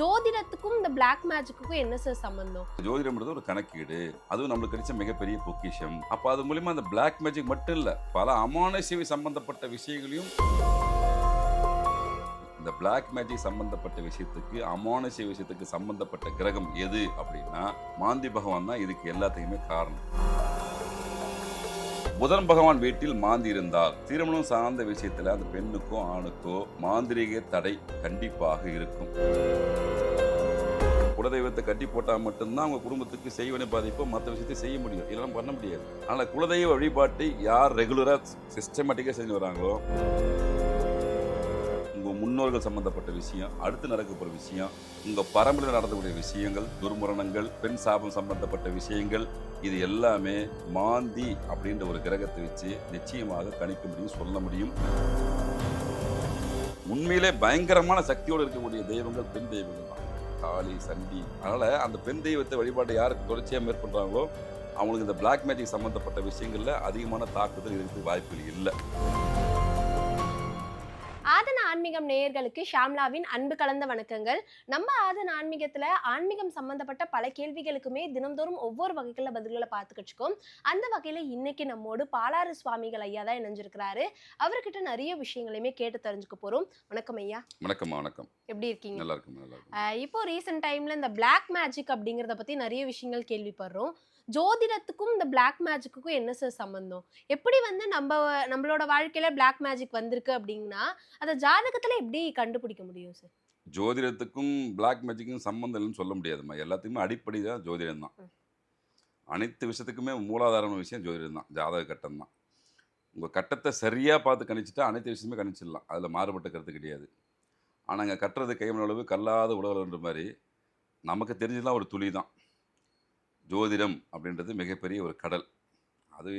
ஜோதிடத்துக்கும் இந்த பிளாக் மேஜிக்குக்கும் என்ன சார் சம்பந்தம்? ஜோதிடம்ன்றது ஒரு கணக்கீடு. அதுவும் நம்மளுக்கு கிடைச்ச மிகப்பெரிய பொக்கிஷம். அப்போ அது மூலியமா அந்த பிளாக் மேஜிக் மட்டும் இல்லை பல அமானுஷ்யவை சம்பந்தப்பட்ட விஷயங்களையும் இந்த பிளாக் மேஜிக் சம்பந்தப்பட்ட விஷயத்துக்கு அமானுஷ்ய விஷயத்துக்கு சம்பந்தப்பட்ட கிரகம் எது அப்படின்னா மாந்தி பகவான் தான் இதுக்கு எல்லாத்துக்குமே காரணம். புதன் பகவான் வீட்டில் மாந்தி இருந்தால் திருமணம் சார்ந்த விஷயத்துல அந்த பெண்ணுக்கோ ஆணுக்கோ மாந்திரிக தடை கண்டிப்பாக இருக்கும். குலதெய்வத்தை கட்டி போட்டால் மட்டும்தான் அவங்க குடும்பத்துக்கு செய்வனை பாதிப்போ மற்ற விஷயத்தை செய்ய முடியும். இதெல்லாம் பண்ண முடியாது. ஆனால் குலதெய்வ வழிபாட்டை யார் ரெகுலராக சிஸ்டமேட்டிக்காக செஞ்சு வராங்களோ உங்கள் முன்னோர்கள் சம்பந்தப்பட்ட விஷயம் அடுத்து நடக்க போகிற விஷயம் உங்கள் பரம்பரையில் நடக்கக்கூடிய விஷயங்கள் துர்மரணங்கள் பெண் சாபம் சம்பந்தப்பட்ட விஷயங்கள் இது எல்லாமே மாந்தி அப்படின்ற ஒரு கிரகத்தை வச்சு நிச்சயமாக கணிக்க முடியும் சொல்ல முடியும். உண்மையிலே பயங்கரமான சக்தியோடு இருக்கக்கூடிய தெய்வங்கள் பெண் தெய்வங்கள் தான். காளி சண்டி அதனால் அந்த பெண் தெய்வத்தை வழிபாட்டை யாருக்கு தொடர்ச்சியாக மேற்கொள்கிறாங்களோ அவங்களுக்கு இந்த பிளாக் மேஜிக் சம்மந்தப்பட்ட விஷயங்களில் அதிகமான தாக்குதல் இருக்கிறதுக்கு வாய்ப்புகள் இல்லை. ஆன்மீகம் நேயர்களுக்கு ஷாம்லாவின் அன்பு கலந்த வணக்கங்கள். நம்ம ஆதன ஆன்மீகத்துல ஆன்மீகம் சம்பந்தப்பட்ட பல கேள்விகளுக்குமே தினம்தோறும் ஒவ்வொரு வகைகளில் பதில்களை பார்த்துக்கிட்டு இருக்கோம். அந்த வகையில இன்னைக்கு நம்மோடு பாலாறு சுவாமிகள் ஐயா தான் இணைஞ்சிருக்கிறாரு. அவர்கிட்ட நிறைய விஷயங்களையுமே கேட்டு தெரிஞ்சுக்க போறோம். வணக்கம் ஐயா. வணக்கம் வணக்கம். எப்படி இருக்கீங்க? நல்லா இருக்கும் இப்போ ரீசெண்ட் டைம்ல இந்த பிளாக் மேஜிக் அப்படிங்கறத பத்தி நிறைய விஷயங்கள் கேள்விப்படுறோம். ஜோதிடத்துக்கும் இந்த பிளாக் மேஜிக்குக்கும் என்ன சார் சம்பந்தம்? எப்படி வந்து நம்ம நம்மளோட வாழ்க்கையில பிளாக் மேஜிக் வந்திருக்கு அப்படின்னா அதை ஜாதகத்துல எப்படி கண்டுபிடிக்க முடியும் சார் ஜோதிடத்துக்கும் பிளாக் மேஜிக்கும் சம்மந்தம் இல்லைன்னு சொல்ல முடியாதும்மா. எல்லாத்துக்குமே அடிப்படை தான் ஜோதிடம் தான். அனைத்து விஷயத்துக்குமே மூலாதாரமான விஷயம் ஜோதிடம் தான் ஜாதக கட்டம் தான் உங்கள் கட்டத்தை சரியாக பார்த்து கணிச்சிட்டா அனைத்து விஷயமே கணிச்சிடலாம். அதில் மாறுபட்ட கருத்து கிடையாது. ஆனால் அங்கே கட்டுறது கைமண அளவு கல்லாத உலகன்ற மாதிரி நமக்கு தெரிஞ்சதெல்லாம் ஒரு துளி தான் ஜோதிடம் அப்படின்றது மிகப்பெரிய ஒரு கடல். அது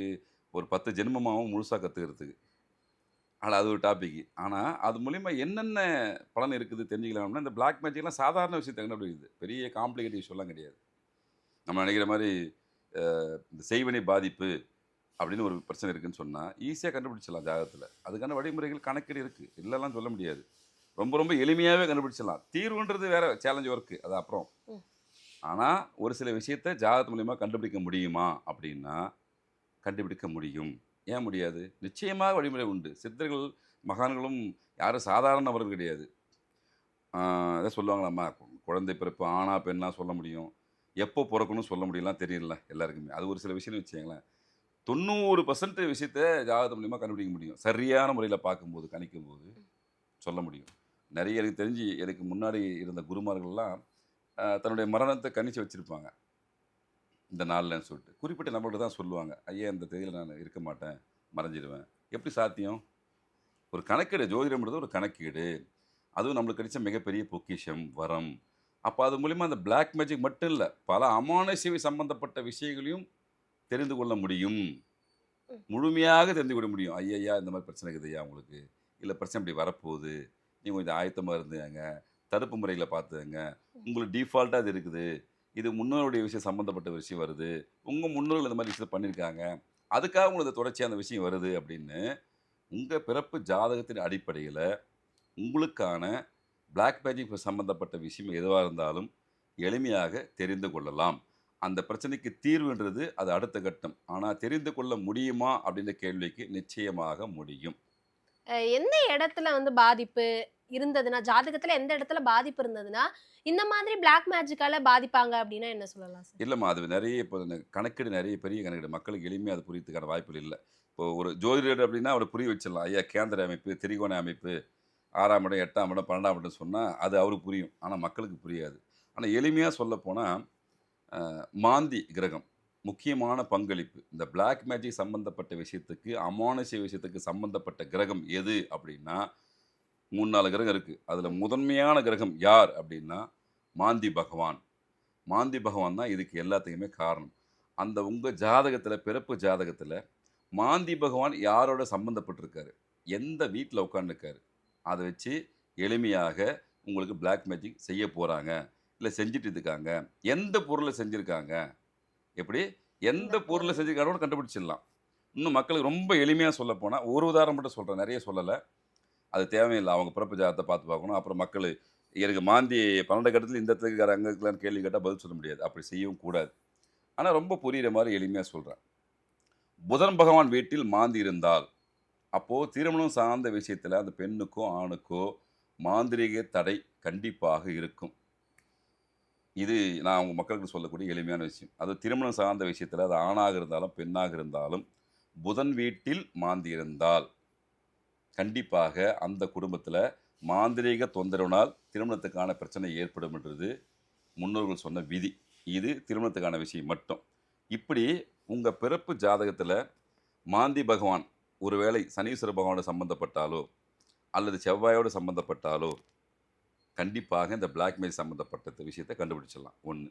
ஒரு பத்து ஜென்மமாகவும் முழுசாக கற்றுக்கிறதுக்கு ஆனால் அது ஒரு டாபிக் ஆனால் அது மூலிமா என்னென்ன பலன் இருக்குது தெரிஞ்சுக்கலாம்னா இந்த பிளாக் மேஜிக்லாம் சாதாரண விஷயத்தை கண்டுபிடிக்குது பெரிய காம்ப்ளிகேட்டிவ் விஷயம்லாம் கிடையாது. நம்ம நினைக்கிற மாதிரி இந்த செய்வினை பாதிப்பு அப்படின்னு ஒரு பிரச்சனை இருக்குதுன்னு சொன்னால் ஈஸியாக கண்டுபிடிச்சிடலாம் ஜாதகத்தில். அதுக்கான வழிமுறைகள் கணக்கீடு இருக்குது இல்லைலாம் சொல்ல முடியாது. ரொம்ப ரொம்ப எளிமையாகவே கண்டுபிடிச்சிடலாம். தீர்வுன்றது வேறு சேலஞ்ச் ஒர்க்கு அது அப்புறம். ஆனால் ஒரு சில விஷயத்தை ஜாதகத்து மூலிமா கண்டுபிடிக்க முடியுமா? அப்படின்னா கண்டுபிடிக்க முடியும். ஏன் முடியாது? நிச்சயமாக வழிமுறை உண்டு. சித்தர்கள் மகான்களும் யாரும் சாதாரண நபர்கள் கிடையாது இதை சொல்லுவாங்களாம்மா குழந்தை பிறப்பு ஆணா பெண்ணா சொல்ல முடியும். எப்போ பிறக்கணும்னு சொல்ல முடியலாம் தெரியல எல்லாருக்குமே. அது ஒரு சில விஷயம்னு வச்சுக்கங்களேன். தொண்ணூறு பர்சன்ட் விஷயத்த ஜாதகம் மூலியமாக கண்டுபிடிக்க முடியும். சரியான முறையில் பார்க்கும்போது கணிக்கும்போது சொல்ல முடியும். நிறைய எனக்கு தெரிஞ்சு எனக்கு முன்னாடி இருந்த குருமார்கள்லாம் தன்னுடைய மரணத்தை கணிச்சு வச்சுருப்பாங்க. இந்த நாளில்னு சொல்லிட்டு. குறிப்பிட்ட நபர்கிட்ட தான் சொல்லுவாங்க. ஐயா இந்த தேதியில் நான் இருக்க மாட்டேன். மறைஞ்சிடுவேன் எப்படி சாத்தியம்? ஒரு கணக்கீடு. ஜோதிடம்ன்றது ஒரு கணக்கீடு. அதுவும் நம்மளுக்கு கிடைச்ச மிகப்பெரிய பொக்கிஷம் வரம். அப்போ அது மூலிமா அந்த பிளாக் மேஜிக் மட்டும் இல்லை பல அமானுஷ்யவை சம்பந்தப்பட்ட விஷயங்களையும் தெரிந்து கொள்ள முடியும். முழுமையாக தெரிந்து கொள்ள முடியும். ஐயா இந்த மாதிரி பிரச்சனை இருக்குது ஐயா உங்களுக்கு? இல்லை பிரச்சனை இப்படி வரப்போகுது. நீங்கள் கொஞ்சம் ஆயத்தமாக இருந்துங்க தடுப்பு முறையில் பார்த்துங்க உங்களுக்கு டிஃபால்ட்டாக அது இருக்குது. இது முன்னோருடைய விஷயம் சம்மந்தப்பட்ட விஷயம் வருது. உங்கள் முன்னோர்கள் இந்த மாதிரி விஷயத்தை பண்ணியிருக்காங்க அதுக்காக உங்களுக்கு தொடர்ச்சியாக அந்த விஷயம் வருது அப்படின்னு உங்கள் பிறப்பு ஜாதகத்தின் அடிப்படையில் உங்களுக்கான பிளாக் மேஜிக் சம்மந்தப்பட்ட விஷயம் எதுவாக இருந்தாலும் எளிமையாக தெரிந்து கொள்ளலாம். அந்த பிரச்சனைக்கு தீர்வுன்றது அது அடுத்த கட்டம். ஆனால் தெரிந்து கொள்ள முடியுமா அப்படின்ற கேள்விக்கு நிச்சயமாக முடியும். எந்த இடத்துல வந்து பாதிப்பு? இருந்ததுன்னா ஜாதகத்துல எந்த இடத்துல பாதிப்பு இருந்ததுன்னா இந்த மாதிரி பிளாக் மேஜிக்கால பாதிப்பாங்க அப்படின்னா என்ன சொல்லலாம் இல்லைம்மா அது நிறைய இப்போ இந்த கணக்கீடு நிறைய பெரிய கணக்கீடு. மக்களுக்கு எளிமையாக அது புரியறதுக்கான வாய்ப்புகள் இல்லை. இப்போ ஒரு ஜோதிடர் அப்படின்னா அவரை புரிய வச்சிடலாம். ஐயா கேந்திர அமைப்பு திரிகோண அமைப்பு ஆறாம் இடம் எட்டாம் இடம் பன்னெண்டாம் இடம் சொன்னால் அது அவருக்கு புரியும். ஆனால் மக்களுக்கு புரியாது. ஆனால் எளிமையாக சொல்லப்போனால் மாந்தி கிரகம் முக்கியமான பங்களிப்பு. இந்த பிளாக் மேஜிக் சம்பந்தப்பட்ட விஷயத்துக்கு அமானுஷ விஷயத்துக்கு சம்பந்தப்பட்ட கிரகம் எது அப்படின்னா மூணு நாலு கிரகம் இருக்குது அதில் முதன்மையான கிரகம் யார் அப்படின்னா மாந்தி பகவான். மாந்தி பகவான் தான் இதுக்கு எல்லாத்துக்குமே காரணம். அந்த உங்கள் ஜாதகத்தில் பிறப்பு ஜாதகத்தில் மாந்தி பகவான் யாரோட சம்மந்தப்பட்டிருக்காரு எந்த வீட்டில் உட்காந்துருக்காரு அதை வச்சு எளிமையாக உங்களுக்கு பிளாக் மேஜிக் செய்ய போகிறாங்க இல்லை செஞ்சுட்டு இருக்காங்க. எந்த பொருளை செஞ்சுருக்காங்க? எப்படி? எந்த பொருளை செஞ்சுருக்காங்க கண்டுபிடிச்சிடலாம். இன்னும் மக்களுக்கு ரொம்ப எளிமையாக சொல்ல போனால் ஒரு உதாரணம் மட்டும் சொல்கிறேன் நிறைய சொல்லலை. அது தேவையில்லை. அவங்க பிறப்பு ஜாதகத்தை பார்த்து பார்க்கணும். அப்புறம் மக்கள் எனக்கு மாந்தி பன்னெண்டு கட்டத்தில் இந்த இடத்துக்கு அங்கே இருக்கலான்னு கேள்வி கேட்டால் பதில் சொல்ல முடியாது. அப்படி செய்யவும் கூடாது. ஆனால் ரொம்ப புரிகிற மாதிரி எளிமையாக சொல்கிறேன் புதன் பகவான் வீட்டில் மாந்தி இருந்தால் அப்போது திருமணம் சார்ந்த விஷயத்தில் அந்த பெண்ணுக்கோ ஆணுக்கோ மாந்திரீக தடை கண்டிப்பாக இருக்கும். இது நான் அவங்க மக்களுக்கு சொல்லக்கூடிய எளிமையான விஷயம். அது திருமணம் சார்ந்த விஷயத்தில் அது ஆணாக இருந்தாலும் பெண்ணாக இருந்தாலும் புதன் வீட்டில் மாந்தி இருந்தால் கண்டிப்பாக அந்த குடும்பத்தில் மாந்திரீக தொந்தரவினால் திருமணத்துக்கான பிரச்சனை ஏற்படும் என்றது முன்னோர்கள் சொன்ன விதி. இது திருமணத்துக்கான விஷயம் மட்டும். இப்படி உங்கள் பிறப்பு ஜாதகத்தில் மாந்தி பகவான் ஒருவேளை சனீஸ்வர பகவானோட சம்மந்தப்பட்டாலோ அல்லது செவ்வாயோடு சம்மந்தப்பட்டாலோ கண்டிப்பாக இந்த பிளாக்மெயில் சம்மந்தப்பட்ட விஷயத்தை கண்டுபிடிச்சிடலாம். ஒன்று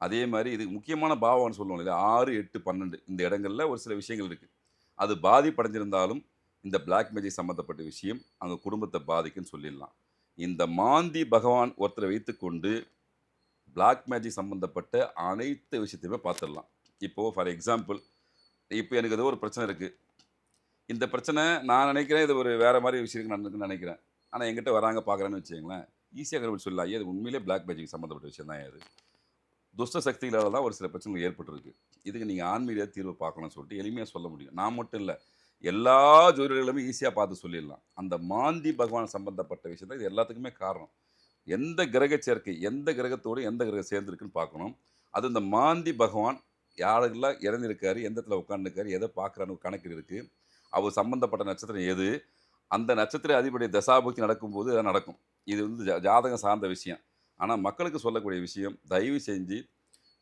அதே மாதிரி இது முக்கியமான பாவம்னு சொல்லுவோம் இல்லையா? ஆறு எட்டு பன்னெண்டு இந்த இடங்களில் ஒரு சில விஷயங்கள் இருக்குது அது பாதிப்படைஞ்சிருந்தாலும் இந்த பிளாக் மேஜிக் சம்மந்தப்பட்ட விஷயம் அங்கே குடும்பத்தை பாதிக்குன்னு சொல்லிடலாம். இந்த மாந்தி பகவான் ஒருத்தரை வைத்துக்கொண்டு பிளாக் மேஜிக் சம்மந்தப்பட்ட அனைத்து விஷயத்தையுமே பார்த்துடலாம். இப்போது ஃபார் எக்ஸாம்பிள் இப்போ எனக்கு ஏதோ ஒரு பிரச்சனை இருக்குது இந்த பிரச்சனை நான் நினைக்கிறேன் இது ஒரு வேறு மாதிரி விஷயம் நடந்துக்குன்னு நினைக்கிறேன். ஆனால் எங்கிட்ட வராங்க பார்க்குறேன்னு வச்சுங்களேன் ஈஸியாக கண்டுபிடிச்சு சொல்லலாம் ஐயா அது உண்மையிலே பிளாக் மேஜிக் சம்மந்தப்பட்ட விஷயம் தான் அது துஷ்ட சக்திகளால் தான் ஒரு சில பிரச்சனைகள் ஏற்பட்டிருக்கு. இதுக்கு நீங்கள் ஆன்மீக தீர்வு பார்க்கணும்னு சொல்லிட்டு எளிமையாக சொல்ல முடியும். நான் மட்டும் இல்லை எல்லா ஜோதிடர்களுமே ஈஸியாக பார்த்து சொல்லிடலாம். அந்த மாந்தி பகவான் சம்பந்தப்பட்ட விஷயம் தான் இது எல்லாத்துக்குமே காரணம். எந்த கிரக சேர்க்கை எந்த கிரகத்தோடு எந்த கிரகம் சேர்ந்துருக்குன்னு பார்க்கணும். அது இந்த மாந்தி பகவான் யாரெல்லாம் இறந்திருக்காரு எந்த இடத்துல உட்காந்துருக்காரு எதை பார்க்குறான்னு கணக்கு இருக்குது அவர் சம்பந்தப்பட்ட நட்சத்திரம் எது? அந்த நட்சத்திர அதிபதி தசாபுக்தி நடக்கும்போது அது நடக்கும்? இது வந்து ஜாதகம் சார்ந்த விஷயம். ஆனால் மக்களுக்கு சொல்லக்கூடிய விஷயம் தயவு செஞ்சு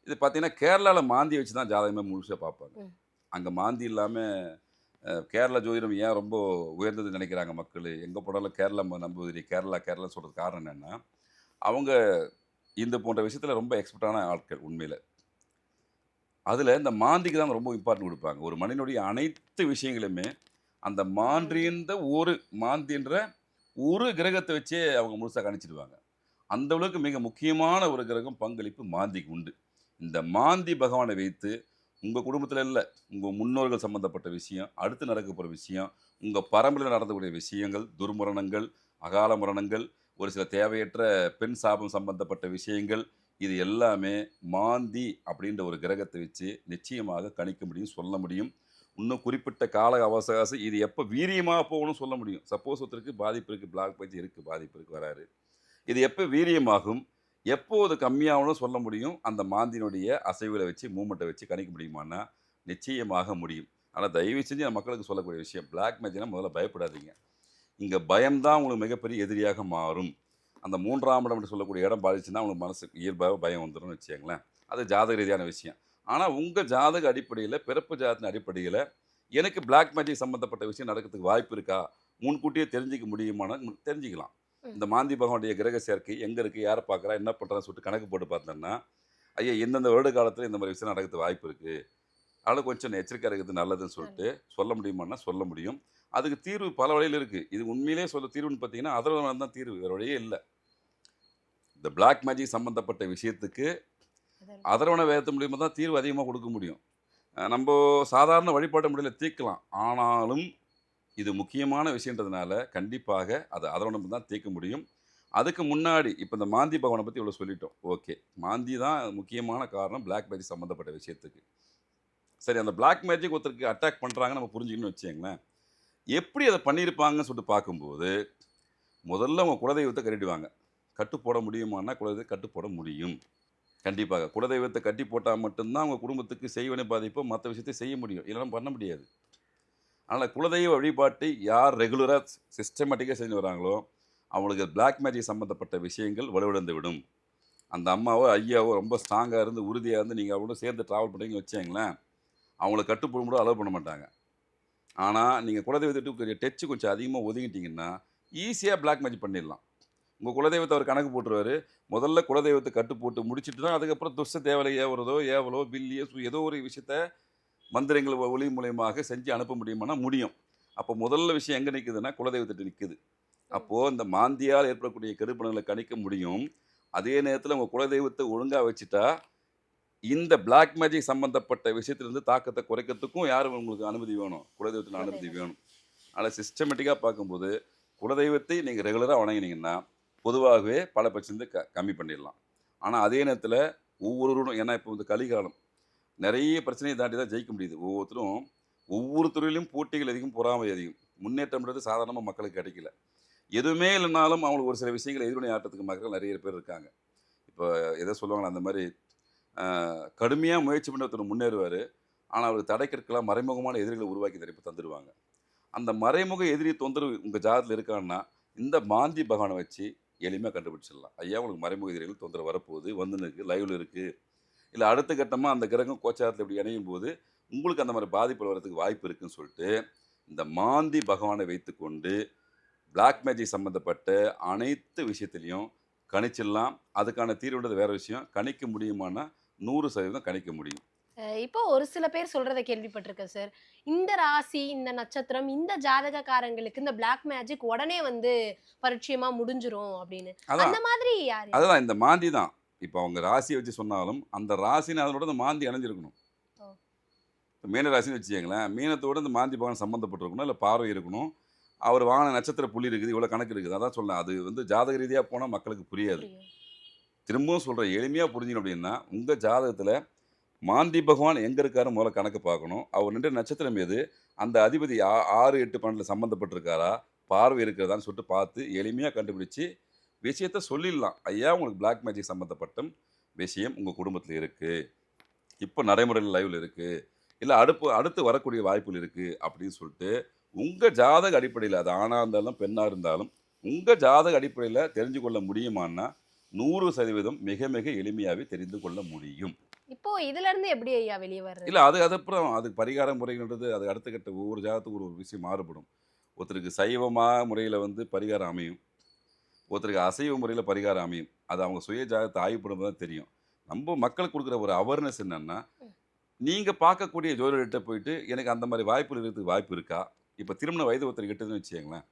இது பார்த்தீங்கன்னா கேரளாவில் மாந்தி வச்சு தான் ஜாதகமே முழுசாக பார்ப்பாங்க. அங்கே மாந்தி இல்லாமல் கேரளா ஜோதிடம் ஏன் ரொம்ப உயர்ந்ததுன்னு நினைக்கிறாங்க மக்கள்? எங்கே போனாலும் கேரளா நம்புதிரி கேரளா கேரளா சொல்கிறது காரணம் என்னென்னா அவங்க இந்த போன்ற விஷயத்தில் ரொம்ப எக்ஸ்பர்ட்டான ஆட்கள் உண்மையில். அதில் இந்த மாந்திக்கு தான் ரொம்ப இம்பார்ட்டன்ட் கொடுப்பாங்க. ஒரு மனிதனுடைய அனைத்து விஷயங்களுமே அந்த மாந்தின்ற ஒரு மாந்தின்ற ஒரு கிரகத்தை வச்சே அவங்க முழுசாக கணிச்சிடுவாங்க. அந்த அளவுக்கு மிக முக்கியமான ஒரு கிரகம் பங்களிப்பு மாந்திக்கு உண்டு. இந்த மாந்தி பகவானை வைத்து உங்கள் குடும்பத்தில் இல்லை. உங்கள் முன்னோர்கள் சம்மந்தப்பட்ட விஷயம் அடுத்து நடக்க போகிற விஷயம் உங்கள் பரம்பரையில் நடந்தக்கூடிய விஷயங்கள் துர்மரணங்கள் அகால மரணங்கள் ஒரு சில தேவையற்ற பெண் சாபம் சம்பந்தப்பட்ட விஷயங்கள் இது எல்லாமே மாந்தி அப்படின்ற ஒரு கிரகத்தை வச்சு நிச்சயமாக கணிக்க முடியும் சொல்ல முடியும். இன்னும் குறிப்பிட்ட கால அவகாசம் இது எப்போ வீரியமாக போகணும் சொல்ல முடியும். சப்போஸ் ஒருத்தருக்கு பாதிப்பு இருக்குது பிளாக் பற்றி இருக்குது பாதிப்பு இருக்குது வராரு. இது எப்போ வீரியமாகும்? எப்போது கம்மியாகணும் சொல்ல முடியும்? அந்த மாந்தினுடைய அசைவுகளை வச்சு மூமெண்ட்டை வச்சு கணிக்க முடியுமான்னா நிச்சயமாக முடியும். ஆனால் தயவு செஞ்சு நான் மக்களுக்கு சொல்லக்கூடிய விஷயம் பிளாக் மேஜினா முதல்ல பயப்படாதீங்க. இங்கே பயம்தான் உங்களுக்கு மிகப்பெரிய எதிரியாக மாறும். அந்த மூன்றாம் இடம் என்று சொல்லக்கூடிய இடம் பாதிச்சுன்னா உங்களுக்கு மனசுக்கு இயல்பாக பயம் வந்துடும் வச்சுக்கோங்களேன். அது ஜாதக ரீதியான விஷயம். ஆனால் உங்கள் ஜாதக அடிப்படையில் பிறப்பு ஜாதத்தின் அடிப்படையில் எனக்கு பிளாக் மேஜிக் சம்மந்தப்பட்ட விஷயம் நடக்கிறதுக்கு வாய்ப்பு இருக்கா? முன்கூட்டியே தெரிஞ்சிக்க முடியுமானா தெரிஞ்சுக்கலாம். இந்த மாந்தி பகவானுடைய கிரக சேர்க்கை எங்கே இருக்குது யாரை பார்க்குறா என்ன பண்ணுறான்னு சொல்லிட்டு கணக்கு போட்டு பார்த்தோன்னா ஐயா எந்தெந்த வருட காலத்தில் இந்த மாதிரி விஷயம் நடக்கிறதுக்கு வாய்ப்பு இருக்குது அதனால் கொஞ்சம் எச்சரிக்கை இருக்கிறது நல்லதுன்னு சொல்லிட்டு சொல்ல முடியுமான்னா சொல்ல முடியும். அதுக்கு தீர்வு பல வழியில் இருக்குது இது உண்மையிலே சொல்ல தீர்வுன்னு பார்த்தீங்கன்னா அதர்வனம் தான் தீர்வு வேறு வழியே இல்லை. இந்த பிளாக் மேஜிக் சம்மந்தப்பட்ட விஷயத்துக்கு அதர்வன வேதத்து மூலியமாக தான் தீர்வு அதிகமாக கொடுக்க முடியும். நம்ம சாதாரண வழிபாட்டு முறையில் தீர்க்கலாம். ஆனாலும் இது முக்கியமான விஷயன்றதுனால கண்டிப்பாக அதை அதனோட தான் தீர்க்க முடியும். அதுக்கு முன்னாடி இப்போ இந்த மாந்தி பகவானை பற்றி இவ்வளோ சொல்லிட்டோம். ஓகே. மாந்தி தான் முக்கியமான காரணம் பிளாக் மேஜிக் சம்மந்தப்பட்ட விஷயத்துக்கு. சரி அந்த பிளாக் மேஜிக் ஒருத்தருக்கு அட்டாக் பண்ணுறாங்க நம்ம புரிஞ்சுக்கணும்னு வச்சுங்களேன் எப்படி அதை பண்ணியிருப்பாங்கன்னு சொல்லிட்டு பார்க்கும்போது முதல்ல அவங்க குலதெய்வத்தை கட்டிடுவாங்க. கட்டு போட முடியுமான்னா குலதெய்வத்தை கட்டு போட முடியும். கண்டிப்பாக. குலதெய்வத்தை கட்டி போட்டால் மட்டும்தான் அவங்க குடும்பத்துக்கு செய்வனை பாதிப்போ மற்ற விஷயத்தை செய்ய முடியும். இல்லைன்னா பண்ண முடியாது. அதனால் குலதெய்வ வழிபாட்டை யார் ரெகுலராக சிஸ்டமேட்டிக்காக செஞ்சு வராங்களோ அவங்களுக்கு பிளாக் மேஜிக் சம்மந்தப்பட்ட விஷயங்கள் வலுவிழந்து விடும். அந்த அம்மாவோ ஐயாவோ ரொம்ப ஸ்ட்ராங்காக இருந்து உறுதியாக இருந்து நீங்கள் அவங்களும் சேர்ந்து ட்ராவல் பண்ணுறீங்க வச்சுங்களேன் அவங்கள கட்டுப்படும் கூட அலோவ் பண்ண மாட்டாங்க. ஆனால் நீங்கள் குலதெய்வத்துக்கு டச்சு கொஞ்சம் அதிகமாக ஒதுங்கிட்டிங்கன்னா ஈஸியாக பிளாக் மேஜிக் பண்ணிடலாம். உங்கள் குலதெய்வத்தை அவர் கணக்கு போட்டுருவாரு. முதல்ல குலதெய்வத்தை கட்டு போட்டு முடிச்சுட்டு தான் அதுக்கப்புறம் துஷ்ட தேவலை ஏவுறதோ ஏவலோ பில்லியோ ஏதோ ஒரு விஷயத்த மந்திரங்கள் ஒளி மூலியமாக செஞ்சு அனுப்ப முடியுமானா முடியும். அப்போ முதல்ல விஷயம் எங்கே நிற்குதுன்னா குலதெய்வத்திட்ட நிற்குது அப்போது இந்த மாந்தியால் ஏற்படக்கூடிய கெடுப்பணங்களை கணிக்க முடியும். அதே நேரத்தில் உங்கள் குலதெய்வத்தை ஒழுங்காக வச்சுட்டா இந்த பிளாக் மேஜிக் சம்பந்தப்பட்ட விஷயத்திலிருந்து தாக்கத்தை குறைக்கிறதுக்கும் யார் உங்களுக்கு அனுமதி வேணும்? குலதெய்வத்தின் அனுமதி. வேணும். அதனால் சிஸ்டமேட்டிக்காக பார்க்கும்போது குலதெய்வத்தை நீங்கள் ரெகுலராக வணங்கினீங்கன்னா பொதுவாகவே பல பிரச்சனை க கம்மி பண்ணிடலாம். ஆனால் அதே நேரத்தில் ஒவ்வொருவரும் ஏன்னா இப்போ வந்து கலிகாலம். நிறைய பிரச்சனையை தாண்டி தான் ஜெயிக்க முடியுது. ஒவ்வொருத்தரும் ஒவ்வொரு துறையிலும் போட்டிகள் அதிகம் பொறாமை அதிகம். முன்னேற்றம்ன்றது சாதாரணமாக மக்களுக்கு கிடைக்கல. எதுவுமே இல்லைனாலும் அவங்களுக்கு ஒரு சில விஷயங்களை எதிர்வினை ஆட்டத்துக்கு மக்கள் நிறைய பேர் இருக்காங்க. இப்போ எதை சொல்லுவாங்களா அந்த மாதிரி கடுமையாக முயற்சி பண்ணி ஒருத்தர் முன்னேறுவார். ஆனால் அவருக்கு தடைக்கற்கெல்லாம் மறைமுகமான எதிரிகளை உருவாக்கி தரப்பு தந்துடுவாங்க அந்த மறைமுக எதிரி தொந்தரவு உங்கள் ஜாதத்தில் இருக்கான்னா இந்த மாந்தி பகவானை வச்சு எளிமையாக கண்டுபிடிச்சிடலாம். ஐயா உங்களுக்கு மறைமுக எதிரிகள் தொந்தரவு வரப்போகுது. வந்துன்னு இருக்குது லைவில் இருக்குது இல்லை அடுத்த கட்டமாக அந்த கிரகம் கோச்சாரத்தில் இப்படி இணையும் போது உங்களுக்கு அந்த மாதிரி பாதிப்பு வரதுக்கு வாய்ப்பு இருக்குன்னு சொல்லிட்டு இந்த மாந்தி பகவானை வைத்துக்கொண்டு பிளாக் மேஜிக் சம்மந்தப்பட்ட அனைத்து விஷயத்துலையும் கணிச்சிடலாம். அதுக்கான தீர்வுன்றது வேற விஷயம். கணிக்க முடியுமானா நூறு சதவீதம் கணிக்க முடியும். இப்போ ஒரு சில பேர் சொல்றத கேள்விப்பட்டிருக்கேன் சார் இந்த ராசி இந்த நட்சத்திரம் இந்த ஜாதகக்காரங்களுக்கு இந்த பிளாக் மேஜிக் உடனே வந்து பரிச்சயமா முடிஞ்சிரும் அப்படின்னு. அந்த மாதிரி யாரு? அதுதான் இந்த மாந்தி தான். இப்போ அவங்க ராசியை வச்சு சொன்னாலும் அந்த ராசின்னு அதனோட இந்த மாந்தி அணைஞ்சிருக்கணும். இப்போ மீன ராசின்னு வச்சுக்கங்களேன் மீனத்தோட இந்த மாந்தி பகவான் சம்மந்தப்பட்டிருக்கணும் இல்லை பார்வை இருக்கணும். அவர் வாங்கின நட்சத்திர புள்ளி இருக்குது இவ்வளோ கணக்கு இருக்குது. அதான் சொல்லேன் அது வந்து ஜாதக ரீதியாக போனால் மக்களுக்கு புரியாது. திரும்பவும் சொல்கிறேன் எளிமையாக புரிஞ்சுக்கணும் அப்படின்னா உங்கள் ஜாதகத்தில் மாந்தி பகவான் எங்கே இருக்காரு முதல்ல கணக்கு பார்க்கணும். அவர் நின்ற நட்சத்திரம் எது? அந்த அதிபதி ஆ- ஆறு எட்டு பன்னெண்டில் சம்மந்தப்பட்டிருக்காரா பார்வை இருக்கிறதான்னு சொல்லிட்டு பார்த்து எளிமையாக கண்டுபிடிச்சு விஷயத்த சொல்லிடலாம். ஐயா உங்களுக்கு பிளாக் மேஜிக் சம்மந்தப்பட்ட விஷயம் உங்கள் குடும்பத்தில் இருக்குது இப்போ நடைமுறையில் லைவில் இருக்குது இல்லை அடுப்பு அடுத்து வரக்கூடிய வாய்ப்புகள் இருக்குது அப்படின்னு சொல்லிட்டு உங்கள் ஜாதக அடிப்படையில் அது ஆணாக இருந்தாலும் பெண்ணாக இருந்தாலும் உங்கள் ஜாதக அடிப்படையில் தெரிஞ்சு கொள்ள முடியுமான்னா நூறு சதவீதம் மிக மிக எளிமையாகவே தெரிந்து கொள்ள முடியும். இப்போ இதுல இருந்து எப்படி ஐயா வெளியே வர்றது? இல்லை அது அது அப்புறம் அதுக்கு பரிகார முறைகள்ன்றது அது அடுத்த கட்ட ஒவ்வொரு ஜாதத்துக்கு ஒரு ஒரு விஷயம் மாறுபடும். ஒருத்தருக்கு சைவமாக முறையில் வந்து பரிகாரம் அமையும். ஒருத்தருக்கு அசைவ முறையில் பரிகாரம் அமையும். அது அவங்க சுய ஜாதகத்தை ஆய்வு பண்ணும்போது தான் தெரியும். நம்ம மக்களுக்கு கொடுக்குற ஒரு அவேர்னஸ் என்னன்னா நீங்கள் பார்க்கக்கூடிய ஜோதிடர்கிட்ட போயிட்டு எனக்கு அந்த மாதிரி வாய்ப்பு இருக்கிறதுக்கு வாய்ப்பு இருக்கா? இப்போ திருமண வயது ஒருத்தர் கிட்டதுன்னு வச்சுக்கங்களேன்.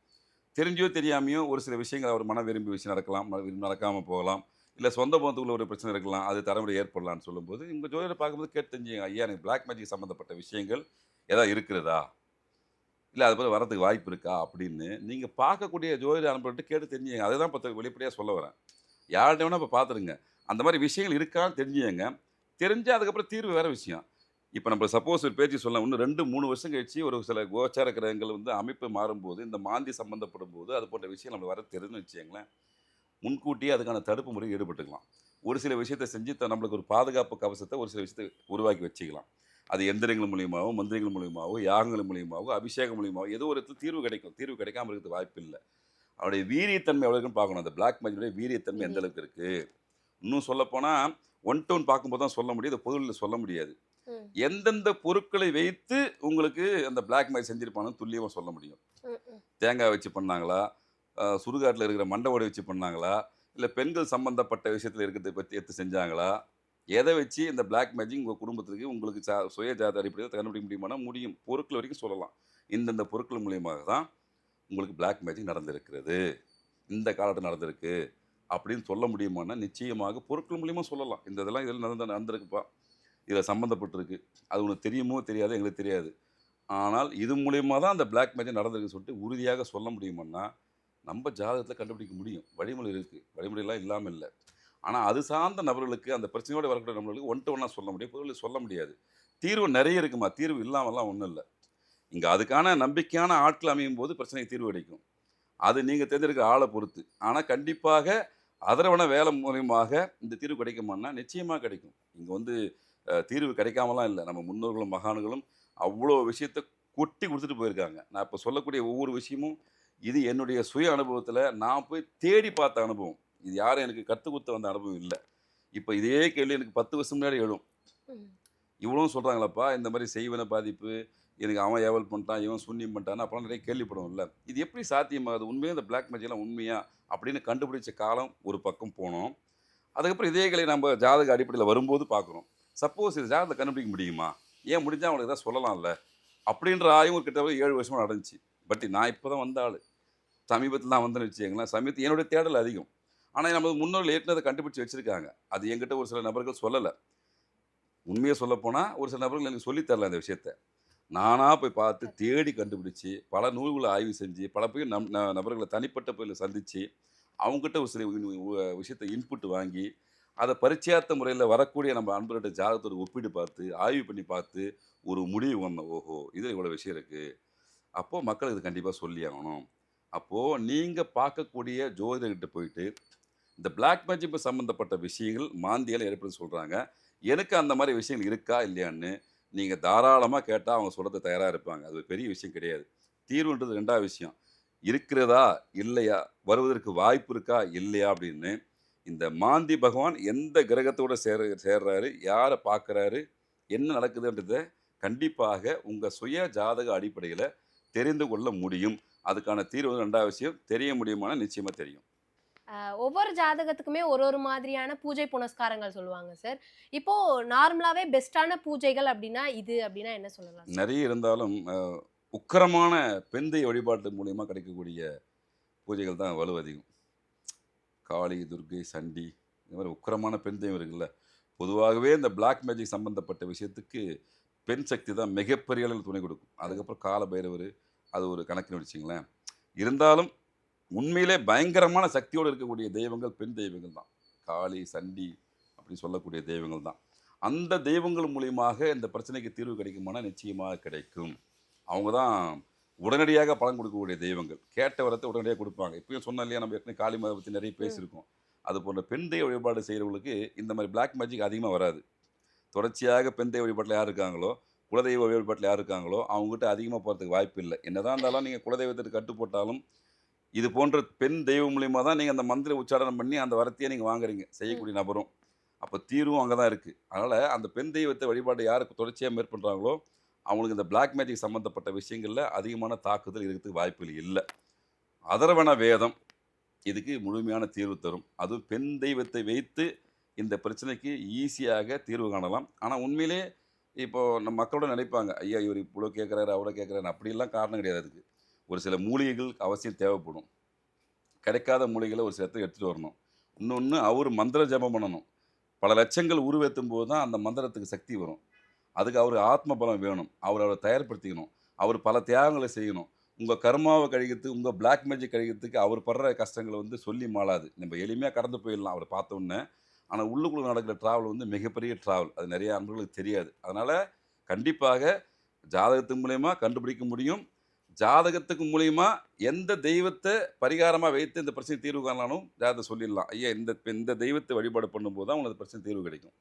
தெரிஞ்சோ தெரியாமையோ ஒரு சில விஷயங்கள் அவர் மன விரும்பி விஷயம் நடக்கலாம் விரும்பி நடக்காமல் போகலாம் இல்லை சொந்த பந்தத்துக்குள்ள ஒரு பிரச்சனை இருக்கலாம் அது தலைமுறை ஏற்படலாம்னு சொல்லும்போது உங்கள் ஜோதிடர் பார்க்கும்போது கேட்டு தெரிஞ்சுங்க ஐயா எனக்கு பிளாக் மேஜிக் சம்மந்தப்பட்ட விஷயங்கள் ஏதாவது இருக்கிறதா? இல்லை அது போல் வரதுக்கு வாய்ப்பு இருக்கா? அப்படின்னு நீங்கள் பார்க்கக்கூடிய ஜோதிட அனுப்பிட்டு கேட்டு தெரிஞ்சுங்க. அதை தான் இப்போ வெளிப்படையாக சொல்ல வரேன். யார்கிட்ட வேணால் இப்போ பார்த்துருங்க. அந்த மாதிரி விஷயங்கள் இருக்கான்னு தெரிஞ்சுங்க தெரிஞ்சு அதுக்கப்புறம் தீர்வு வேறு விஷயம். இப்போ நம்ம சப்போஸ் ஒரு பேச்சு சொல்லலாம். இன்னும் ரெண்டு மூணு வருஷம் கழிச்சு ஒரு சில கோச்சார கிரகங்கள் வந்து அமைப்பு மாறும்போது இந்த மாந்தி சம்மந்தப்படும் போது அது போன்ற விஷயம் நம்ம வர தெரிஞ்சு வச்சுங்களேன் முன்கூட்டியே அதுக்கான தடுப்பு முறையில் ஈடுபட்டுக்கலாம். ஒரு சில விஷயத்தை செஞ்சு த- நம்மளுக்கு ஒரு பாதுகாப்பு கவசத்தை ஒரு சில விஷயத்தை உருவாக்கி வச்சுக்கலாம். அது எந்திரங்கள் மூலியமாகவோ மந்திரங்கள் மூலியமாகவோ யாகங்கள் மூலியமாகவோ அபிஷேகம் மூலியமாகவோ ஏதோ ஒரு இடத்துல தீர்வு கிடைக்கும். தீர்வு கிடைக்காம இருக்கிறது வாய்ப்பு இல்லை. அவருடைய வீரியத்தன்மை எவ்வளோ இருக்குன்னு பார்க்கணும். அந்த பிளாக் மேஜினுடைய வீரியத்தன்மை எந்த அளவுக்கு இருக்குது இன்னும் சொல்லப்போனால் ஒன் டவுன் பார்க்கும்போது தான் சொல்ல முடியும். பொருளில் சொல்ல முடியாது. எந்தெந்த பொருட்களை வைத்து உங்களுக்கு அந்த பிளாக் மேஜ் செஞ்சிருப்பானு துல்லியமாக சொல்ல முடியும். தேங்காய் வச்சு பண்ணாங்களா? சுடுகாட்டில் இருக்கிற மண்டவோடை வச்சு பண்ணாங்களா? இல்லை பெண்கள் சம்பந்தப்பட்ட விஷயத்தில் இருக்கிறத பற்றி எடுத்து செஞ்சாங்களா? எதை வச்சு இந்த பிளாக் மேஜிக் உங்கள் குடும்பத்துக்கு உங்களுக்கு சா சுய ஜாத அடிப்படையில் கண்டுபிடிக்க முடியுமானா முடியும். பொருட்கள் வரைக்கும் சொல்லலாம். இந்தந்த பொருட்கள் மூலியமாக தான் உங்களுக்கு பிளாக் மேஜிக் நடந்திருக்கிறது. இந்த காலத்தில் நடந்திருக்கு அப்படின்னு சொல்ல முடியுமானா நிச்சயமாக பொருட்கள் மூலியமாக சொல்லலாம். இந்த இதெல்லாம் இதில் நடந்த நடந்திருக்குப்பா. இதில் சம்மந்தப்பட்டிருக்கு அது உனக்கு தெரியுமோ தெரியாது எங்களுக்கு தெரியாது. ஆனால் இது மூலியமாக தான் அந்த பிளாக் மேஜிக் நடந்திருக்குன்னு சொல்லிட்டு உறுதியாக சொல்ல முடியுமான்னா நம்ம ஜாதகத்தில் கண்டுபிடிக்க முடியும். வழிமுறை இருக்குது வழிமுறையெல்லாம் இல்லாமல் இல்லை. ஆனால் அது சார்ந்த நபர்களுக்கு அந்த பிரச்சனையோடு வரக்கூடிய நபர்களுக்கு ஒன் டு ஒன்னாக சொல்ல முடியும். பொதுவில் சொல்ல முடியாது. தீர்வு நிறைய இருக்குமா? தீர்வு இல்லாமலாம் ஒன்றும் இல்லை. இங்கே அதுக்கான நம்பிக்கையான ஆட்கள் அமையும் போது பிரச்சனைக்கு தீர்வு கிடைக்கும். அது நீங்கள் தேர்ந்தெடுக்கிற ஆளை பொறுத்து. ஆனால் கண்டிப்பாக அதரவன வேலை மூலியமாக இந்த தீர்வு கிடைக்குமான்னா நிச்சயமாக கிடைக்கும். இங்கே வந்து தீர்வு கிடைக்காமலாம் இல்லை. நம்ம முன்னோர்களும் மகான்களும் அவ்வளோ விஷயத்தை கொட்டி கொடுத்துட்டு போயிருக்காங்க. நான் இப்போ சொல்லக்கூடிய ஒவ்வொரு விஷயமும் இது என்னுடைய சுய அனுபவத்தில் நான் போய் தேடி பார்த்த அனுபவம். இது யாரும் எனக்கு கற்றுக் கொடுத்த வந்த அனுபவம் இல்லை. இப்போ இதே கேள்வி எனக்கு பத்து வருஷம் முன்னாடி எழும். இவ்வளோ சொல்கிறாங்களப்பா இந்த மாதிரி செய்வன பாதிப்பு எனக்கு அவன் ஏவல் பண்ணிட்டான் இவன் சுண்ணியம் பண்ணிட்டான் அப்போலாம் நிறைய கேள்விப்படுவோம்ல. இது எப்படி சாத்தியமாகுது? உண்மையாக இந்த பிளாக் மேஜிக்லாம் உண்மையா? அப்படின்னு கண்டுபிடிச்ச காலம் ஒரு பக்கம் போனோம். அதுக்கப்புறம் இதே கலை நம்ம ஜாதக அடிப்படையில் வரும்போது பார்க்குறோம். சப்போஸ் இது ஜாதகத்தை கண்டுபிடிக்க முடியுமா? ஏன் முடிஞ்சால் அவனுக்கு ஏதாவது சொல்லலாம்ல? அப்படின்ற ஆய்வு கிட்டத்தட்ட ஏழு வருஷமாக நடந்துச்சு. பட் நான் இப்போ தான் வந்த ஆள். சமீபத்தில் தான் வந்தேன்னு வச்சுக்கங்களேன். சமீபத்தில் என்னுடைய தேடல் அதிகம். ஆனால் நமது முன்னோர்கள் ஏற்கனவே அதை கண்டுபிடிச்சு வச்சுருக்காங்க. அது என்கிட்ட ஒரு சில நபர்கள் சொல்லலை. உண்மையை சொல்லப்போனால் ஒரு சில நபர்கள் எனக்கு சொல்லித் தரல இந்த விஷயத்த. நானாக போய் பார்த்து தேடி கண்டுபிடிச்சி பல நூல்களை ஆய்வு செஞ்சு பல பேர் நம் நபர்களை தனிப்பட்ட பேரில் சந்தித்து அவங்ககிட்ட ஒரு சில விஷயத்தை இன்புட் வாங்கி அதை பரிச்சயார்த்த முறையில் வரக்கூடிய நம்ம அன்பர்கிட்ட ஜாதகத்தோட ஒப்பிட்டு பார்த்து ஆய்வு பண்ணி பார்த்து ஒரு முடிவு வந்தோம். ஓஹோ இதில் இவ்வளோ விஷயம் இருக்குது அப்போது மக்கள் இது கண்டிப்பாக சொல்லி ஆகணும். அப்போது நீங்கள் பார்க்கக்கூடிய ஜோதிடர்கிட்ட போயிட்டு இந்த பிளாக் மேஜிப்பு சம்மந்தப்பட்ட விஷயங்கள் மாந்தியால் ஏற்படுத்தி சொல்கிறாங்க எனக்கு அந்த மாதிரி விஷயங்கள் இருக்கா? இல்லையான்னு நீங்கள் தாராளமாக கேட்டால் அவங்க சொல்கிறது தயாராக இருப்பாங்க. அது பெரிய விஷயம் கிடையாது. தீர்வுன்றது ரெண்டாவது விஷயம். இருக்கிறதா? இல்லையா? வருவதற்கு வாய்ப்பு இருக்கா? இல்லையா? அப்படின்னு இந்த மாந்தி பகவான் எந்த கிரகத்தோட சேர சேர்றாரு? யாரை பார்க்குறாரு? என்ன நடக்குதுன்றத கண்டிப்பாக உங்கள் சுய ஜாதக அடிப்படையில் தெரிந்து கொள்ள முடியும். அதுக்கான தீர்வு ரெண்டாவது விஷயம். தெரிய முடியுமான நிச்சயமாக தெரியும். ஒவ்வொரு ஜாதகத்துக்குமே ஒரு ஒரு மாதிரியான பூஜை புனஸ்காரங்கள் சொல்லுவாங்க சார். இப்போ நார்மலாவே பெஸ்டான பூஜைகள் அப்படின்னா இது அப்படின்னா என்ன சொல்லலாம் நிறைய இருந்தாலும் உக்கரமான உக்கிரமான பெந்தை வழிபாட்டு மூலியமாக கிடைக்கக்கூடிய பூஜைகள் தான் வலு அதிகம். காளி துர்கை சண்டி இந்த மாதிரி உக்கிரமான பெண் தெய்வம் இருக்குல்ல. பொதுவாகவே இந்த பிளாக் மேஜிக் சம்பந்தப்பட்ட விஷயத்துக்கு பெண் சக்தி தான் மிகப்பெரிய அளவில் துணை கொடுக்கும். அதுக்கப்புறம் கால பைரவர் அது ஒரு கணக்குன்னு வச்சிங்களேன் இருந்தாலும் உண்மையிலே பயங்கரமான சக்தியோடு இருக்கக்கூடிய தெய்வங்கள் பெண் தெய்வங்கள் தான். காளி சண்டி அப்படின்னு சொல்லக்கூடிய தெய்வங்கள் தான். அந்த தெய்வங்கள் மூலியமாக இந்த பிரச்சனைக்கு தீர்வு கிடைக்குமானா நிச்சயமாக கிடைக்கும். அவங்க தான் உடனடியாக பலன் கொடுக்கக்கூடிய தெய்வங்கள். கேட்ட வரத்தை உடனடியாக கொடுப்பாங்க. இப்பயும் சொன்ன இல்லையா நம்ம ஏற்கனவே காளி மாதம் பற்றி நிறைய பேசியிருக்கோம். அது போன்ற பெண் தெய்வ வழிபாடு செய்கிறவங்களுக்கு இந்த மாதிரி பிளாக் மேஜிக் அதிகமாக வராது. தொடர்ச்சியாக பெண் தெய்வ வழிபாட்டில் யார் இருக்காங்களோ குலதெய்வ வழிபாட்டில் யார் இருக்காங்களோ அவங்ககிட்ட அதிகமாக போகிறதுக்கு வாய்ப்பு இல்லை. என்னதான் இருந்தாலும் நீங்கள் குலதெய்வத்திற்கு கட்டு போட்டாலும் இது போன்ற பெண் தெய்வம் மூலியமாக தான் நீங்கள் அந்த மந்திர உச்சாரணம் பண்ணி அந்த வரத்தையே நீங்கள் வாங்குறீங்க. செய்யக்கூடிய நபரும். அப்போ தீர்வும் அங்கே தான் இருக்குது அதனால் அந்த பெண் தெய்வத்தை வழிபாடு யாருக்கு தொடர்ச்சியாக மேற்கொள்கிறாங்களோ அவங்களுக்கு இந்த பிளாக் மேஜிக் சம்மந்தப்பட்ட விஷயங்களில் அதிகமான தாக்குதல் இருக்கிறதுக்கு வாய்ப்புகள் இல்லை. அதர்வன வேதம் இதுக்கு முழுமையான தீர்வு தரும். அதுவும் பெண் தெய்வத்தை வைத்து இந்த பிரச்சனைக்கு ஈஸியாக தீர்வு காணலாம். ஆனால் உண்மையிலே இப்போ நம்ம மக்களோட நினைப்பாங்க ஐயா இவர் இவ்வளோ கேட்குறாரு அவரை கேட்குறாரு அப்படிலாம் காரணம் கிடையாது அதுக்கு. ஒரு சில மூலிகைகள் அவசியம் தேவைப்படும். கிடைக்காத மூலிகைகளை ஒரு சில இடத்துக்கு எடுத்துகிட்டு வரணும். இன்னொன்று அவர் மந்திர ஜெபம் பண்ணணும். பல லட்சங்கள் உருவேற்றும் போது தான் அந்த மந்திரத்துக்கு சக்தி வரும். அதுக்கு அவர் ஆத்ம பலம் வேணும். அவர் அவரை தயார்படுத்திக்கணும். அவர் பல தியாகங்களை செய்யணும். உங்கள் கர்மாவை கழிக்கிறதுக்கு உங்கள் பிளாக் மேஜிக் கழிக்கிறதுக்கு அவர் படுற கஷ்டங்களை வந்து சொல்லி மாளாது. நம்ம எளிமையாக கடந்து போயிடலாம் அவரை பார்த்தோன்னே ஆனால் உள்ளுக்குள்ளே நடக்கிற ட்ராவல் வந்து மிகப்பெரிய ட்ராவல் அது நிறைய அன்பர்களுக்கு தெரியாது. அதனால் கண்டிப்பாக ஜாதகத்தின் மூலயமா கண்டுபிடிக்க முடியும். ஜாதகத்துக்கு மூலியமாக எந்த தெய்வத்தை பரிகாரமாக வைத்து இந்த பிரச்சனை தீர்வு காணலானும் ஜாதகத்தை சொல்லிடலாம். ஐயா இந்த இந்த தெய்வத்தை வழிபாடு பண்ணும்போது தான் உங்களுக்கு பிரச்சனை தீர்வு கிடைக்கும்.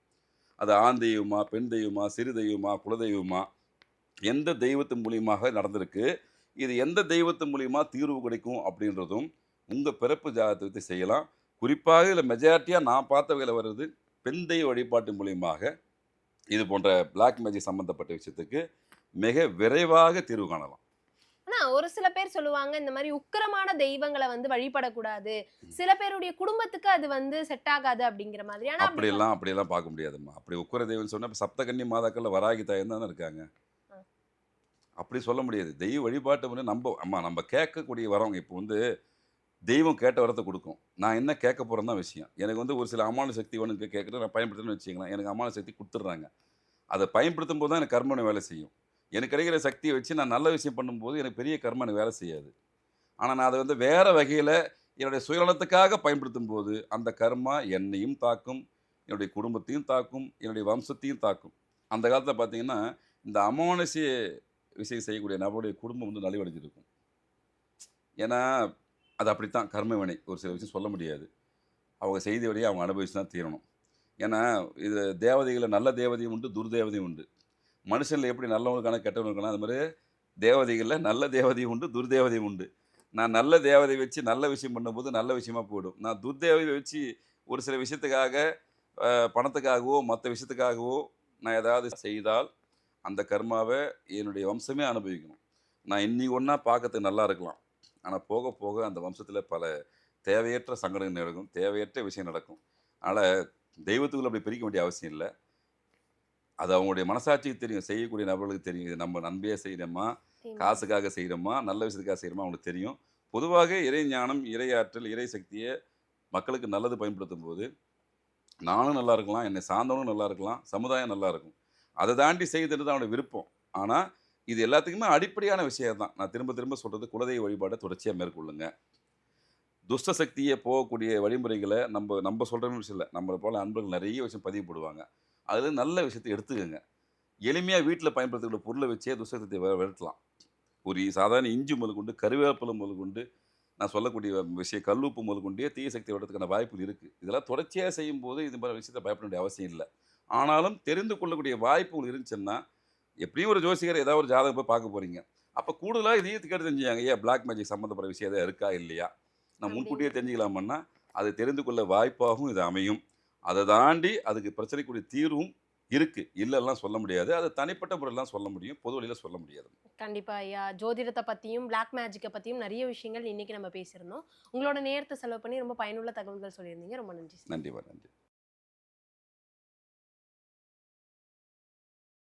அது ஆண் தெய்வமா பெண் தெய்வமா சிறு தெய்வமா குலதெய்வமா எந்த தெய்வத்தின் மூலியமாக நடந்திருக்கு இது எந்த தெய்வத்தின் மூலியமாக தீர்வு கிடைக்கும் அப்படின்றதும் உங்கள் பிறப்பு ஜாதகத்தை செய்யலாம். குறிப்பாக இதில் மெஜாரிட்டியாக நான் பார்த்த வகையில் வர்றது பெண் தெய்வ வழிபாட்டு மூலியமாக இது போன்ற பிளாக் மேஜிக் சம்மந்தப்பட்ட விஷயத்துக்கு மிக விரைவாக தீர்வு காணலாம். ஒரு சில பேர் சொல்லுவாங்க இந்த மாதிரி உக்கிரமான தெய்வங்களை வந்து வழிபடக்கூடாது. சில பேருடைய குடும்பத்துக்கு அது வந்து செட் ஆகாது அப்படிங்கிற மாதிரி. ஆனா அப்படி அப்படியெல்லாம் அப்படியெல்லாம் பார்க்க முடியாதும்மா. அப்படி உக்கர தெய்வம் சொன்னால் சப்தகன்னி மாதாக்கள்ல வராகி தாயம் தானே இருக்காங்க. அப்படி சொல்ல முடியாது. தெய்வ வழிபாட்டு வந்து நம்ம அம்மா நம்ம கேட்கக்கூடிய வரவங்க இப்போ வந்து தெய்வம் கேட்ட வரத்தை கொடுக்கும். நான் என்ன கேட்க போகிறேன்னு தான் விஷயம். எனக்கு வந்து ஒரு சில அமான சக்தி வேணும் கேட்குறது நான் பயன்படுத்தணும்னு வச்சுக்கலாம் எனக்கு அமான சக்தி கொடுத்துட்றாங்க. அதை பயன்படுத்தும் போது தான் எனக்கு கர்மனை வேலை செய்யும். எனக்கு கிடைக்கிற சக்தியை வச்சு நான் நல்ல விஷயம் பண்ணும்போது எனக்கு பெரிய கர்மம் எனக்கு வேலை செய்யாது. ஆனால் நான் அதை வந்து வேறு வகையில் என்னுடைய சுயநலத்துக்காக பயன்படுத்தும் போது அந்த கர்மா என்னையும் தாக்கும் என்னுடைய குடும்பத்தையும் தாக்கும் என்னுடைய வம்சத்தையும் தாக்கும். அந்த காலத்தில் பார்த்தீங்கன்னா இந்த அமானுஷிய விஷயம் செய்யக்கூடிய நபருடைய குடும்பம் வந்து நலிவடைஞ்சிருக்கும். ஏன்னா அது அப்படித்தான். கர்மவினை. ஒரு சில விஷயம் சொல்ல முடியாது. அவங்க செய்தி வழியை அவங்க அனுபவிச்சு தான் தீரணும். ஏன்னா இது தேவதைகளில் நல்ல தேவதையும் உண்டு துர்தேவதையும் உண்டு. மனுஷனில் எப்படி நல்லவங்களுக்கான கெட்டவங்களுக்கான அது மாதிரி தேவதைகளில் நல்ல தேவதையும் உண்டு துர்தேவதையும் உண்டு. நான் நல்ல தேவதை வச்சு நல்ல விஷயம் பண்ணும்போது நல்ல விஷயமா போயிடும். நான் துர்தேவதை வச்சு ஒரு சில விஷயத்துக்காக பணத்துக்காகவோ மற்ற விஷயத்துக்காகவோ நான் ஏதாவது செய்தால் அந்த கர்மாவை என்னுடைய வம்சமே அனுபவிக்கணும். நான் இன்னைக்கு ஒன்றா பார்க்கறதுக்கு நல்லா இருக்கலாம். ஆனால் போக போக அந்த வம்சத்தில் பல தேவையற்ற சங்கடங்கள் நடக்கும் தேவையற்ற விஷயம் நடக்கும். அதனால் தெய்வத்துக்குள்ள அப்படி பிரிக்க வேண்டிய அவசியம் இல்லை. அது அவங்களுடைய மனசாட்சிக்கு தெரியும். செய்யக்கூடிய நபர்களுக்கு தெரியும். இது நம்ம நன்மையாக செய்கிறோமா காசுக்காக செய்கிறோமா நல்ல விஷயத்துக்காக செய்கிறோமா அவங்களுக்கு தெரியும். பொதுவாக இறை ஞானம் இறையாற்றல் இறை சக்தியை மக்களுக்கு நல்லது பயன்படுத்தும் போது நானும் நல்லா இருக்கலாம் என்னை சார்ந்தவனும் நல்லா இருக்கலாம் சமுதாயம் நல்லா இருக்கும். அதை தாண்டி செய்கிறது தான் அவனுடைய விருப்பம். ஆனால் இது எல்லாத்துக்குமே அடிப்படையான விஷயம் தான். நான் திரும்ப திரும்ப சொல்கிறது குலதெய்வ வழிபாடை தொடர்ச்சியாக மேற்கொள்ளுங்க. துஷ்ட சக்தியை போகக்கூடிய வழிமுறைகளை நம்ம நம்ம சொல்கிற விஷயம் இல்லை. நம்மளை போல அன்பர்கள் நிறைய விஷயம் பதிவு போடுவாங்க. அதில் நல்ல விஷயத்தை எடுத்துக்கோங்க. எளிமையாக வீட்டில் பயன்படுத்தக்கூடிய பொருளை வச்சே துஷ்டத்தை விரட்டலாம் ஒரு சாதாரண இஞ்சி முதல் கொண்டு கருவேப்பிலை முதல் கொண்டு நான் சொல்லக்கூடிய விஷயம் கல்லுப்பு முதல் கொண்டே தீய சக்தி விடுறதுக்கான வாய்ப்புகள் இருக்குது இதெல்லாம் தொடர்ச்சியாக செய்யும்போது இது மாதிரி விஷயத்தை பயப்பட வேண்டிய அவசியம் இல்லை. ஆனாலும் தெரிந்து கொள்ளக்கூடிய வாய்ப்பு உங்களுக்கு இருந்துச்சுன்னா எப்படியும் ஒரு ஜோசிகர் ஏதாவது ஒரு ஜாதகம் போய் பார்க்க போகிறீங்க அப்போ கூடுதலாக இதையும் கேட்டு தெரிஞ்சுக்காங்க. ஏன் பிளாக் மேஜிக் சம்மந்தப்பட்ட விஷயம் எதாவது இருக்கா இல்லையா? நான் முன்கூட்டியே தெரிஞ்சுக்கலாமன்னா அதை தெரிந்து கொள்ள வாய்ப்பாகவும் இது அமையும். அதை தாண்டி அதுக்கு பிரச்சனைக்குரிய தீர்வும் இருக்கு. இல்லைலாம் சொல்ல முடியாது. அது தனிப்பட்ட முறையெல்லாம் சொல்ல முடியும். பொது வழியில் சொல்ல முடியாது. கண்டிப்பா ஐயா. ஜோதிடத்தை பத்தியும் பிளாக் மேஜிக்கை பத்தியும் நிறைய விஷயங்கள் இன்னைக்கு நம்ம பேசியிருந்தோம். உங்களோட நேரத்தை செலவு பண்ணி ரொம்ப பயனுள்ள தகவல்கள் சொல்லியிருந்தீங்க. ரொம்ப நன்றி. நன்றி நன்றி.